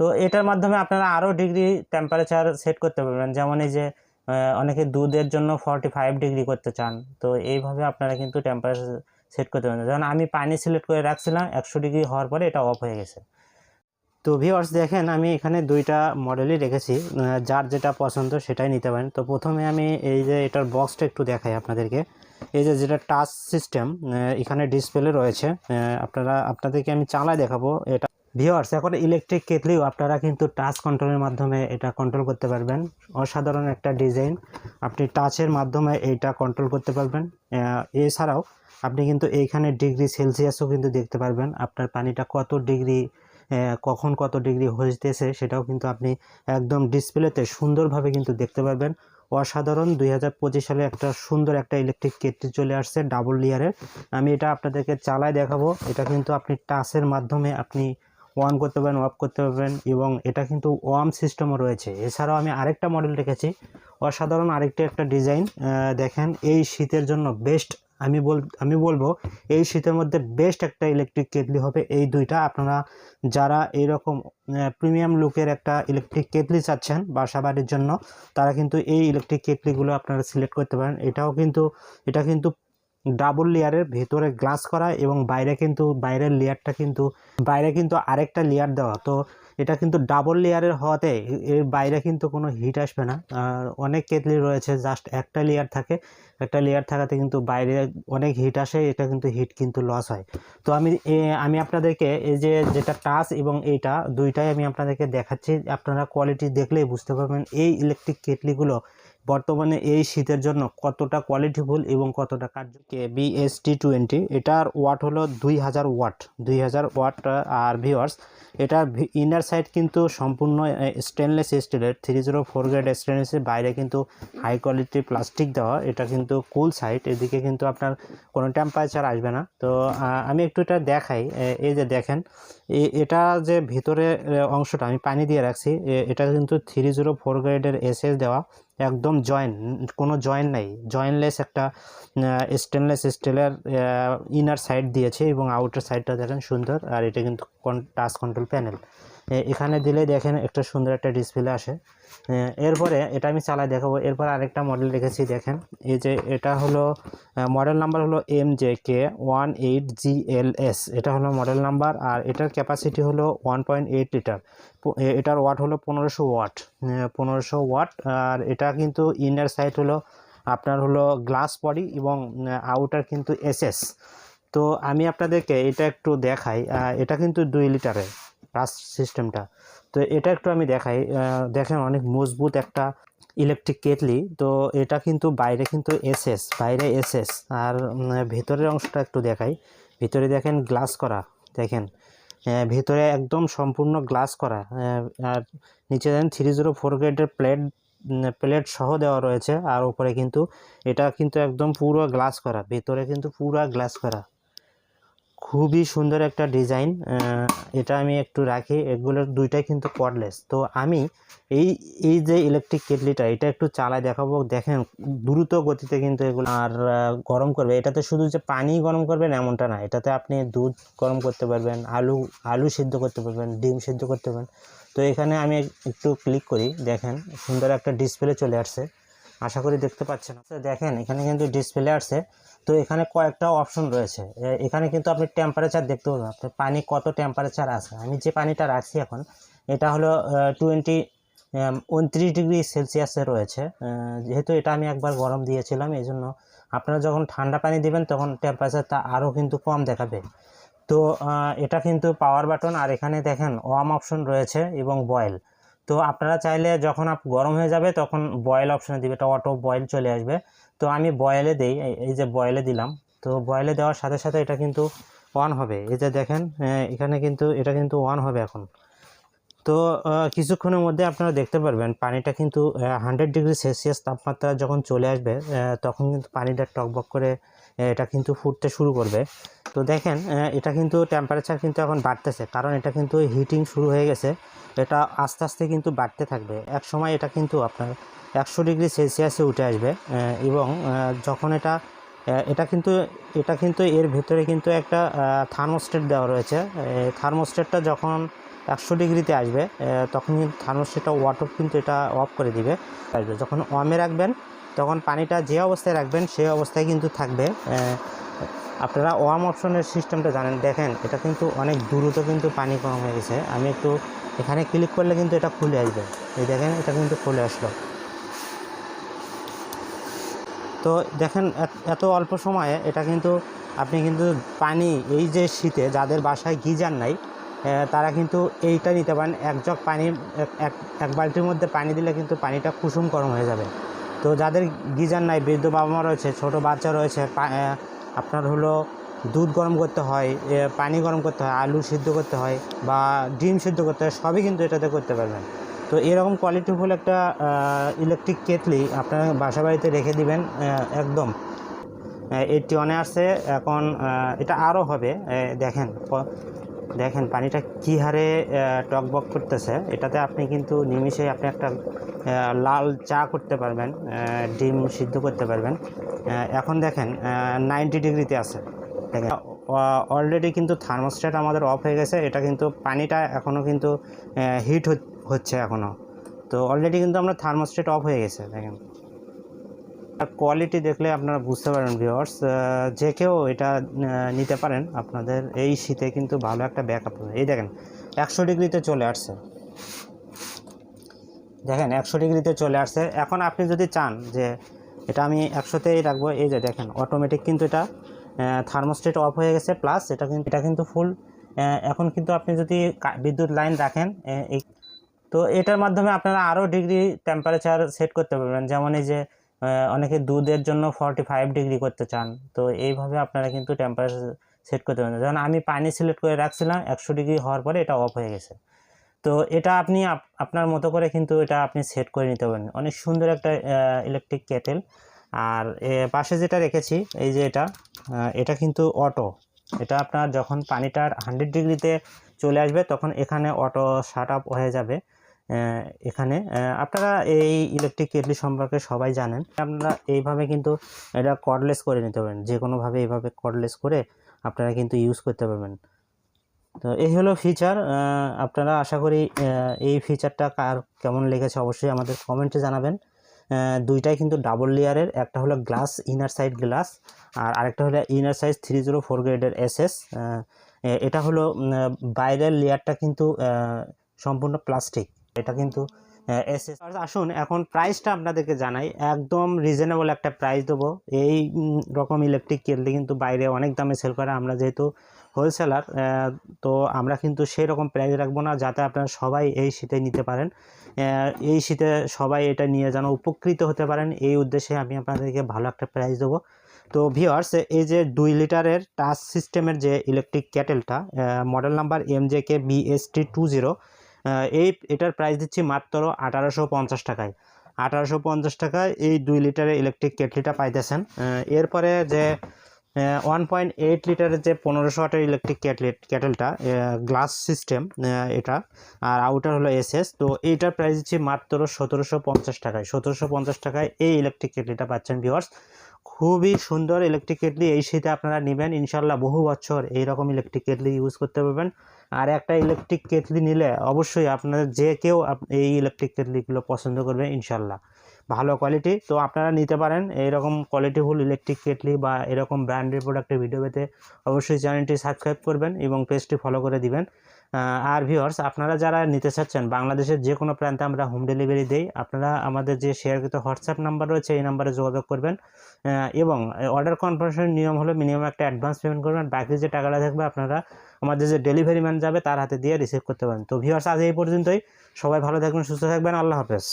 তো এটার মাধ্যমে আপনারা আরও ডিগ্রি টেম্পারেচার সেট করতে পারবেন। যেমন এই যে অনেকে দুধের জন্য ফর্টি ফাইভ ডিগ্রি করতে চান, তো এইভাবে আপনারা কিন্তু টেম্পারেচার সেট করতে পারবেন। যেমন আমি পানি সিলেক্ট করে রাখছিলাম, একশো ডিগ্রি হওয়ার পরে এটা অফ হয়ে গেছে। তো ভিওয়ার্স দেখেন, আমি এখানে দুইটা মডেলই রেখেছি যার যেটা পছন্দ সেটাই নিতে পারেন। তো প্রথমে আমি এই যে এটার বক্সটা একটু দেখাই আপনাদেরকে। এই যে যেটা টাচ সিস্টেম এখানে ডিসপ্লে রয়েছে আপনারা, আপনাদেরকে আমি চালায় দেখাবো। এটা ভিওয়ার্স এখন ইলেকট্রিক কেটলিও আপনারা কিন্তু টাচ কন্ট্রোলের মাধ্যমে এটা কন্ট্রোল করতে পারবেন। অসাধারণ একটা ডিজাইন আপনি টাচের মাধ্যমে এইটা কন্ট্রোল করতে পারবেন। এছাড়াও আপনি কিন্তু এইখানে ডিগ্রি সেলসিয়াসও কিন্তু দেখতে পারবেন। আপনার পানিটা কত ডিগ্রি কখন কত ডিগ্রি হইতেছে সেটাও কিন্তু আপনি একদম ডিসপ্লেতে সুন্দরভাবে কিন্তু দেখতে পারবেন। অসাধারণ, দুই হাজার পঁচিশ সালে একটা সুন্দর একটা ইলেকট্রিক কেটলি চলে আসছে ডাবল লেয়ারের আমি এটা আপনাদেরকে চালায় দেখাবো। এটা কিন্তু আপনি টাচের মাধ্যমে আপনি অন করতে পারবেন অফ করতে পারবেন এবং এটা কিন্তু ওয়ার্ম সিস্টেমও রয়েছে। এছাড়াও আমি আরেকটা মডেল রেখেছি। অসাধারণ আরেকটা একটা ডিজাইন দেখেন এই শীতের জন্য বেস্ট আমি বল, আমি বলব এই শীতের মধ্যে বেস্ট একটা ইলেকট্রিক কেটলি হবে এই দুইটা। আপনারা যারা এইরকম প্রিমিয়াম লুকের একটা ইলেকট্রিক কেটলি চাচ্ছেন বাসা বাড়ির জন্য, তারা কিন্তু এই ইলেকট্রিক কেটলিগুলো আপনারা সিলেক্ট করতে পারেন। এটাও কিন্তু, এটা কিন্তু ডাবল লেয়ারের ভেতরে গ্লাস করা এবং বাইরে কিন্তু, বাইরের লেয়ারটা কিন্তু, বাইরে কিন্তু আরেকটা লেয়ার দেওয়া। তো এটা কিন্তু ডাবল লেয়ারের হওয়াতে এর বাইরে কিন্তু কোনো হিট আসবে না। আর অনেক কেতলি রয়েছে, জাস্ট একটা লেয়ার থাকে। একটা লেয়ার থাকাতে কিন্তু বাইরে অনেক হিট আসে, এটা কিন্তু হিট কিন্তু লস হয়। তো আমি আমি আপনাদেরকে এই যে, যেটা টাচ এবং এইটা দুইটাই আমি আপনাদেরকে দেখাচ্ছি। আপনারা কোয়ালিটি দেখলেই বুঝতে পারবেন। এই ইলেকট্রিক কেটলিগুলো বর্তমানে এই শীতের জন্য কতটা কোয়ালিটিফুল এবং কতটা কার্যকে বিএসটি টোয়েন্টি এটার ওয়াট হলো দুই হাজার ওয়াট দুই হাজার ওয়াট আর ভিওয়ার্স এটার ইনার সাইড কিন্তু সম্পূর্ণ স্টেনলেস স্টিলের থ্রি জিরো ফোর গ্রেড স্টেনলেসের বাইরে কিন্তু হাই কোয়ালিটির প্লাস্টিক দেওয়া, এটা কিন্তু কুল সাইড এদিকে কিন্তু আপনার কোনো টেম্পারেচার আসবে না। তো আমি একটু এটা দেখাই এই যে দেখেন এটা যে ভিতরে অংশটা আমি পানি দিয়ে রাখছি এটা কিন্তু থ্রি জিরো ফোর গ্রেডের এসএস দেওয়া একদম জয়েন কোনো জয়েন নাই। জয়েনলেস একটা স্টেনলেস স্টিলের ইনার সাইড দিয়েছে এবং আউটার সাইডটা দেখেন সুন্দর, আর এটা কিন্তু টাচ কন্ট্রোল প্যানেল এখানে দিলে দেখেন একটা সুন্দর একটা ডিসপ্লে আসে। এরপরে এটা আমি চালাই দেখাবো। এরপর আরেকটা মডেল রেখেছি, দেখেন। এই যে এটা হলো মডেল নাম্বার হলো M J K one eight G L S এটা হলো মডেল নাম্বার আর এটার ক্যাপাসিটি হলো ওয়ান পয়েন্ট এইট লিটার এটার ওয়াট হলো পনেরোশো ওয়াট পনেরোশো ওয়াট আর এটা কিন্তু ইনার সাইড হলো আপনার হলো গ্লাস বডি এবং আউটার কিন্তু এসএস তো আমি আপনাদেরকে এটা একটু দেখাই। এটা কিন্তু দুই লিটারের টাচ সিস্টেমটা। তো এটা একটু আমি দেখাই। দেখেন অনেক মজবুত একটা ইলেকট্রিক কেটলি। তো এটা কিন্তু বাইরে কিন্তু এসএস, বাইরে এসএস। আর ভেতরের অংশটা একটু দেখাই। ভিতরে দেখেন গ্লাস করা, দেখেন। ভেতরে একদম সম্পূর্ণ গ্লাস করা। আর নিচে দেখেন থ্রি জিরো ফোর গ্রেডের প্লেট প্লেট সহ দেওয়া রয়েছে। আর উপরে কিন্তু এটা কিন্তু একদম পুরো গ্লাস করা। ভেতরে কিন্তু পুরো গ্লাস করা। খুবই সুন্দর একটা ডিজাইন এটা আমি একটু রাখি, এগুলোর দুইটাই কিন্তু কর্ডলেস তো আমি এই এই যে ইলেকট্রিক কেটলিটা, এটা একটু চালায় দেখাবো, দেখেন দ্রুত গতিতে কিন্তু এগুলো আর গরম করবে। এটাতে শুধু যে পানি গরম করবেন এমনটা না, এটাতে আপনি দুধ গরম করতে পারবেন, আলু আলু সিদ্ধ করতে পারবেন, ডিম সিদ্ধ করতে পারবেন। তো এখানে আমি একটু ক্লিক করি, দেখেন সুন্দর একটা ডিসপ্লে চলে আসছে। আশা করি দেখতে পাচ্ছেন। তো দেখেন, এখানে কিন্তু ডিসপ্লে আসছে। তো এখানে কয়েকটা অপশন রয়েছে। এখানে কিন্তু আপনি টেম্পারেচার দেখতে পাবেন। আপনার পানি কত টেম্পারেচার আছে? আমি যে পানিটা রাখছি এখন, এটা হলো টোয়েন্টি উনত্রিশ ডিগ্রি সেলসিয়াসে রয়েছে। যেহেতু এটা আমি একবার গরম দিয়েছিলাম, এই জন্য আপনারা যখন ঠান্ডা পানি দিবেন, তখন টেম্পারেচারটা আরও কিন্তু কম দেখাবে। তো এটা কিন্তু পাওয়ার বাটন আর এখানে দেখেন ওয়ার্ম অপশন রয়েছে এবং বয়েল তো আপনারা চাইলে যখন আপ, গরম হয়ে যাবে তখন বয়েল অপশানে দিবে, এটা অটো বয়েল চলে আসবে। তো আমি বয়েলে দিই, এই- যে বয়েলে দিলাম। তো বয়েলে দেওয়ার সাথে সাথে এটা কিন্তু অন হবে। এই যে দেখেন এখানে কিন্তু, এটা কিন্তু অন হবে এখন। তো কিছুক্ষণের মধ্যে আপনারা দেখতে পারবেন, পানিটা কিন্তু হান্ড্রেড ডিগ্রি সেলসিয়াস তাপমাত্রা যখন চলে আসবে তখন কিন্তু পানিটা টকবক করে এটা কিন্তু ফুটতে শুরু করবে। তো দেখেন এটা কিন্তু টেম্পারেচার কিন্তু এখন বাড়তেছে, কারণ এটা কিন্তু হিটিং শুরু হয়ে গেছে। এটা আস্তে আস্তে কিন্তু বাড়তে থাকবে। এক সময় এটা কিন্তু আপনার একশো ডিগ্রি সেলসিয়াসে উঠে আসবে এবং যখন এটা এটা কিন্তু এটা কিন্তু এর ভেতরে কিন্তু একটা থার্মোস্টেট দেওয়া রয়েছে। থার্মোস্টেটটা যখন একশো ডিগ্রিতে আসবে তখন থার্মোস্টেটটা ওয়াটার কিন্তু এটা অফ করে দিবে। আসবে। যখন ওয়ামে রাখবেন তখন পানিটা যে অবস্থায় রাখবেন, সেই অবস্থায় কিন্তু থাকবে। আপনারা ওয়ার্ম অপশনের সিস্টেমটা জানেন। দেখেন, এটা কিন্তু অনেক দ্রুত কিন্তু পানি কম হয়ে গেছে। আমি একটু এখানে ক্লিক করলে কিন্তু এটা খুলে আসবে। এই দেখেন, এটা কিন্তু খুলে আসলো। তো দেখেন, এত- অল্প সময়ে এটা কিন্তু আপনি কিন্তু পানি, এই যে শীতে যাদের বাসায় গিজার নাই তারা কিন্তু এইটা নিতে পারেন। এক জগ পানি এক বালতির মধ্যে পানি দিলে কিন্তু পানিটা কুসুম গরম হয়ে যাবে। তো যাদের গিজার নাই, বৃদ্ধ বাবা মা রয়েছে, ছোটো বাচ্চা রয়েছে আপনার হলো দুধ গরম করতে হয় পানি গরম করতে হয়, আলু সিদ্ধ করতে হয় বা ডিম সিদ্ধ করতে হয়, সবই কিন্তু এটাতে করতে পারবেন। তো এরকম কোয়ালিটিফুল একটা ইলেকট্রিক কেটলি আপনার বাসা বাড়িতে রেখে দিবেন একদম। এইটটি ওয়ানে আসছে, এখন এটা আরও হবে দেখেন দেখেন পানিটা কী হারে টকবক করতেছে। এটাতে আপনি কিন্তু নিমিষেই আপনি একটা লাল চা করতে পারবেন ডিম সিদ্ধ করতে পারবেন। এখন দেখেন নাইনটি ডিগ্রিতে আছে। দেখেন অলরেডি কিন্তু থার্মোস্ট্যাট আমাদের অফ হয়ে গেছে। এটা কিন্তু পানিটা এখনও কিন্তু হিট হচ্ছে এখনও তো অলরেডি কিন্তু আমরা থার্মোস্ট্যাট অফ হয়ে গেছে, দেখেন। কোয়ালিটি দেখলে আপনারা বুঝতে পারেন ভিওয়ার্স যে কেউ এটা নিতে পারেন। আপনাদের এই শীতে কিন্তু ভালো একটা ব্যাকআপ হবে। এই দেখেন, একশো ডিগ্রিতে চলে আসছে। দেখেন, একশো ডিগ্রিতে চলে আসছে। এখন আপনি যদি চান যে এটা আমি একশোতেই রাখব, এই যে দেখেন অটোমেটিক কিন্তু এটা থার্মোস্টেট অফ হয়ে গেছে। প্লাস এটা কিন্তু এটা কিন্তু ফুল এখন কিন্তু আপনি যদি বিদ্যুৎ লাইন রাখেন তো এটার মাধ্যমে আপনারা আরও ডিগ্রি টেম্পারেচার সেট করতে পারবেন। যেমন এই যে অনেকে দুধের জন্য ফর্টি ফাইভ ডিগ্রি করতে চান। তো এইভাবে আপনারা কিন্তু টেম্পারেচার সেট করতে পারবেন যেমন আমি পানি সিলেক্ট করে রাখছিলাম, একশো ডিগ্রি হওয়ার পরে এটা অফ হয়ে গেছে। তো এটা আপনি আপ- আপনার মতো করে কিন্তু এটা আপনি সেট করে নিতে পারেন। অনেক সুন্দর একটা ইলেকট্রিক কেটেল আর পাশে যেটা রেখেছি, এই যে এটা এটা কিন্তু অটো এটা আপনার যখন পানিটা হান্ড্রেড ডিগ্রিতে চলে আসবে, তখন এখানে অটো শাট আপ হয়ে যাবে। এখানে। আপনারা এই ইলেকট্রিক কেটলি সম্পর্কে সবাই জানেন। আপনারা এইভাবে কিন্তু এটা কর্ডলেস করে নিতে পারেন। যে কোনোভাবে এইভাবে কর্ডলেস করে আপনারা কিন্তু ইউজ করতে পারবেন। তো এই হলো ফিচার আপনারা আশা করি এই ফিচারটা কার কেমন লেগেছে অবশ্যই আমাদের কমেন্টে জানাবেন। দুইটাই কিন্তু ডাবল লেয়ারের একটা হলো গ্লাস ইনার সাইড গ্লাস আর আরেকটা হলো inner size three zero four গ্রেডের এসএস এটা হলো বাইরের লেয়ারটা কিন্তু সম্পূর্ণ প্লাস্টিক এটা কিন্তু আসুন, এখন প্রাইসটা আপনাদেরকে জানাই। একদম রিজনেবল একটা প্রাইস দেবো। এই রকম ইলেকট্রিক কেটলি কিন্তু বাইরে অনেক দামে সেল করে। আমরা যেহেতু হোলসেলার তো আমরা কিন্তু সেই রকম প্রাইস রাখব না যাতে আপনারা সবাই এই শীতে নিতে পারেন। এই শীতে সবাই এটা নিয়ে যেন উপকৃত হতে পারেন। এই উদ্দেশ্যে আমি আপনাদেরকে ভালো একটা প্রাইস দেবো। তো ভিওয়ার্স এই যে দুই লিটারের টাচ সিস্টেমের যে electric ক্যাটেলটা model number M J K BST two zero এই এটার প্রাইস দিচ্ছি মাত্র আঠারোশো পঞ্চাশ টাকায়। আঠারোশো পঞ্চাশ টাকায় এই দুই লিটারের ইলেকট্রিক কেটলিটা পাইতেছেন। এরপরে যে ওয়ান পয়েন্ট এইট লিটারের যে পনেরোশো ওয়াটের ইলেকট্রিক ক্যাটলেট ক্যাটেলটা গ্লাস সিস্টেম এটা, আর আউটার হলো এসএস তো এইটার প্রাইস দিচ্ছি মাত্র সতেরোশো পঞ্চাশ টাকায়। সতেরোশো পঞ্চাশ টাকায় এই ইলেকট্রিক কেটলিটা পাচ্ছেন ভিওয়ার্স খুবই সুন্দর ইলেকট্রিক কেটলি, এই শীতে আপনারা নেবেন। ইনশাল্লাহ বহু বছর এইরকম ইলেকট্রিক কেটলি ইউজ করতে পারবেন। আর একটা ইলেকট্রিক কেটলি নিলে অবশ্যই আপনাদের যে কেউ এই ইলেকট্রিক কেটলিগুলো পছন্দ করবে, ইনশাল্লাহ। ভালো কোয়ালিটি তো আপনারা নিতে পারেন। এইরকম কোয়ালিটিফুল ইলেকট্রিক কেটলি বা এরকম ব্র্যান্ডের প্রোডাক্টের ভিডিও পেতে অবশ্যই চ্যানেলটি সাবস্ক্রাইব করবেন এবং পেজটি ফলো করে দিবেন। আর ভিউয়ার্স আপনারা যারা নিতে চাচ্ছেন, বাংলাদেশের যে কোনো প্রান্তে আমরা হোম ডেলিভারি দেই, আপনারা আমাদের যে শেয়ারকৃত হোয়াটসঅ্যাপ নাম্বার রয়েছে, এই নাম্বারে যোগাযোগ করবেন। এবং অর্ডার কনফার্মেশনের নিয়ম হলো মিনিমাম একটা অ্যাডভান্স পেমেন্ট করবেন। বাকি যে টাকাটা থাকবে, আপনারা আমাদের যে ডেলিভারি ম্যান যাবে তার হাতে দিয়ে রিসিভ করতে পারেন। তো ভিউয়ার্স আজ এই পর্যন্তই। সবাই ভালো থাকবেন, সুস্থ থাকবেন। আল্লাহ হাফেজ।